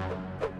you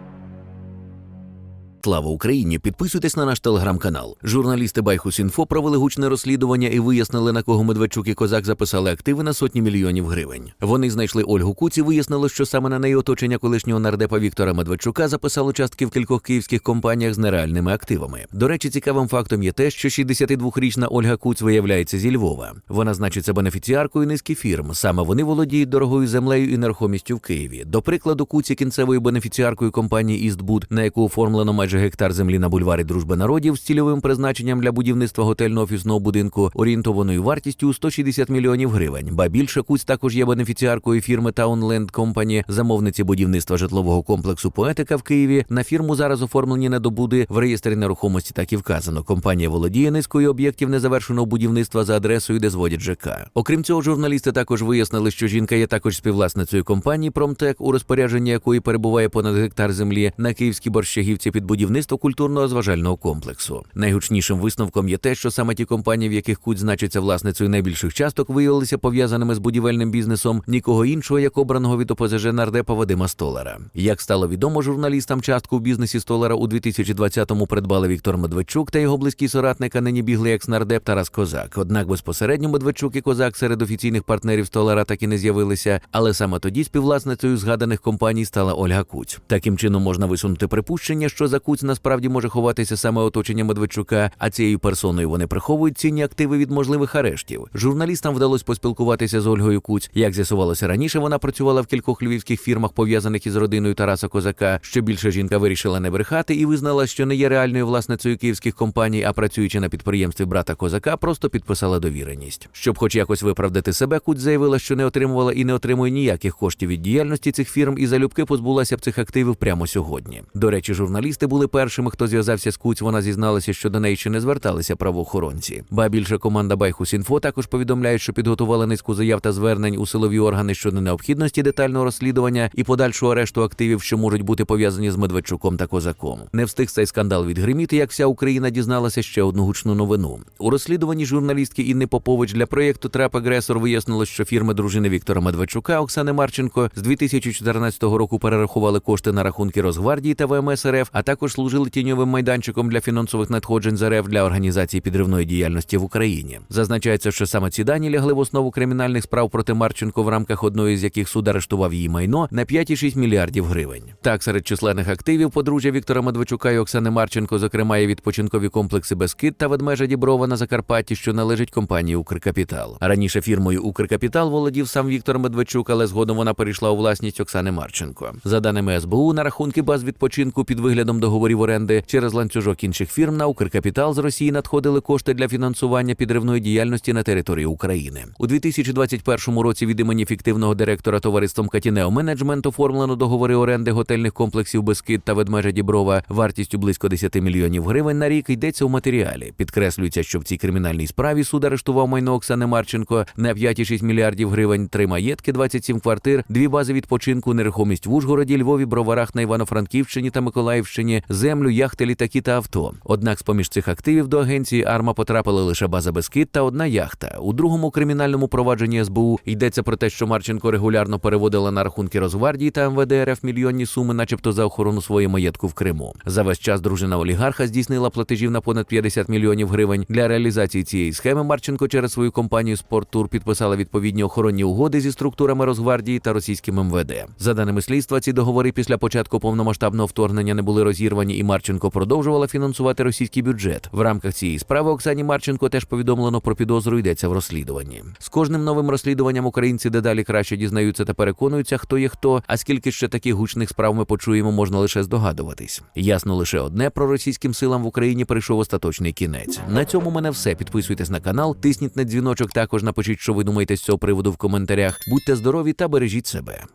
Слава Україні! Підписуйтесь на наш телеграм-канал. Журналісти Байхус.Інфо провели гучне розслідування і вияснили, на кого Медведчук і Козак записали активи на сотні мільйонів гривень. Вони знайшли Ольгу Куц і вияснили, що саме на неї оточення колишнього нардепа Віктора Медведчука записало частки в кількох київських компаніях з нереальними активами. До речі, цікавим фактом є те, що 62-річна Ольга Куц виявляється зі Львова. Вона значиться бенефіціаркою низки фірм. Саме вони володіють дорогою землею і нерухомістю в Києві. До прикладу, Куц є кінцевою бенефіціаркою компанії «Істбуд», на яку оформлено майже гектар землі на бульварі Дружби народів з цільовим призначенням для будівництва готельно-офісного будинку, орієнтованою вартістю у 160 мільйонів гривень. Ба більше Куць також є бенефіціаркою фірми Townland Company, замовниці будівництва житлового комплексу Поетика в Києві. На фірму зараз оформлені недобуди в реєстрі нерухомості. Так і вказано. Компанія володіє низкою об'єктів незавершеного будівництва за адресою, де зводять ЖК. Окрім цього, журналісти також вияснили, що жінка є також співвласницею компанії Промтек, у розпорядженні якої перебуває понад гектар землі на київській борщагівці під будівництво культурно-розважального комплексу. Найгучнішим висновком є те, що саме ті компанії, в яких Куть значиться власницею найбільших часток, виявилися пов'язаними з будівельним бізнесом нікого іншого, як обраного від ОПЗЖ нардепа Вадима Столара. Як стало відомо журналістам, частку в бізнесі Столара у 2020-му придбали Віктор Медведчук та його близький соратник, а нині біглий екс-нардеп Тарас Козак. Однак безпосередньо Медведчук і Козак серед офіційних партнерів Столара так і не з'явилися. Але саме тоді співвласницею згаданих компаній стала Ольга Куць. Таким чином можна висунути припущення, що за Куць насправді може ховатися саме оточення Медведчука, а цією персоною вони приховують цінні активи від можливих арештів. Журналістам вдалося поспілкуватися з Ольгою Куць. Як з'ясувалося раніше, вона працювала в кількох львівських фірмах, пов'язаних із родиною Тараса Козака. Що більше жінка вирішила не брехати і визнала, що не є реальною власницею київських компаній, а працюючи на підприємстві брата Козака, просто підписала довіреність. Щоб, хоч якось виправдати себе, Куць заявила, що не отримувала і не отримує ніяких коштів від діяльності цих фірм, і залюбки позбулася б цих активів прямо сьогодні. До речі, журналісти були першими, хто зв'язався з Куць. Вона зізналася, що до неї ще не зверталися правоохоронці. Ба більше команда Байхус.Інфо також повідомляє, що підготувала низку заяв та звернень у силові органи щодо необхідності детального розслідування і подальшого арешту активів, що можуть бути пов'язані з Медведчуком та Козаком. Не встиг цей скандал відгриміти, як вся Україна дізналася ще одну гучну новину. У розслідуванні журналістки Інни Попович для проєкту Трап Агресор вияснилось, що фірми дружини Віктора Медведчука Оксани Марченко з 2014 року перерахували кошти на рахунки Росгвардії та ВМС РФ, а також служили тіньовим майданчиком для фінансових надходжень з РФ для організації підривної діяльності в Україні. Зазначається, що саме ці дані лягли в основу кримінальних справ проти Марченко, в рамках одної з яких суд арештував її майно на 5,6 мільярдів гривень. Так, серед численних активів подружжя Віктора Медведчука і Оксани Марченко, зокрема, є відпочинкові комплекси Бескид та ведмежа Діброва на Закарпатті, що належить компанії Укркапітал. Раніше фірмою Укркапітал володів сам Віктор Медведчук, але згодом вона перейшла у власність Оксани Марченко. За даними СБУ, на рахунки баз відпочинку під виглядом договорів оренди через ланцюжок інших фірм на Укркапітал з Росії надходили кошти для фінансування підривної діяльності на території України. У 2021 році від імені фіктивного директора товариством Катінео Менеджмент оформлено договори оренди готельних комплексів Бескид та ведмежа Діброва вартістю близько 10 мільйонів гривень на рік йдеться у матеріалі. Підкреслюється, що в цій кримінальній справі суд арештував майно Оксани Марченко на 5,6 мільярдів гривень, три маєтки, 27 квартир, дві бази відпочинку, нерухомість в Ужгороді, Львові, Броварах на Івано-Франківщині та Миколаївщині, землю, яхти, літаки та авто. Однак, з поміж цих активів до агенції Арма потрапили лише база Бескид та одна яхта. У другому кримінальному провадженні СБУ йдеться про те, що Марченко регулярно переводила на рахунки Росгвардії та МВД РФ мільйонні суми, начебто за охорону своєї маєтку в Криму. За весь час дружина олігарха здійснила платежів на понад 50 мільйонів гривень. Для реалізації цієї схеми Марченко через свою компанію «Спорттур» підписала відповідні охоронні угоди зі структурами Росгвардії та російським МВД. За даними слідства, ці договори після початку повномасштабного вторгнення не були розірвані, і Марченко продовжувала фінансувати російський бюджет. В рамках цієї справи Оксані Марченко теж повідомлено про підозру йдеться в розслідуванні. З кожним новим розслідуванням українці дедалі краще дізнаються та переконуються, хто є хто. А скільки ще таких гучних справ ми почуємо, можна лише здогадуватись. Ясно лише одне про російським силам в Україні прийшов остаточний кінець. На цьому мене все. Підписуйтесь на канал, тисніть на дзвіночок. Також напишіть, що ви думаєте з цього приводу в коментарях. Будьте здорові та бережіть себе.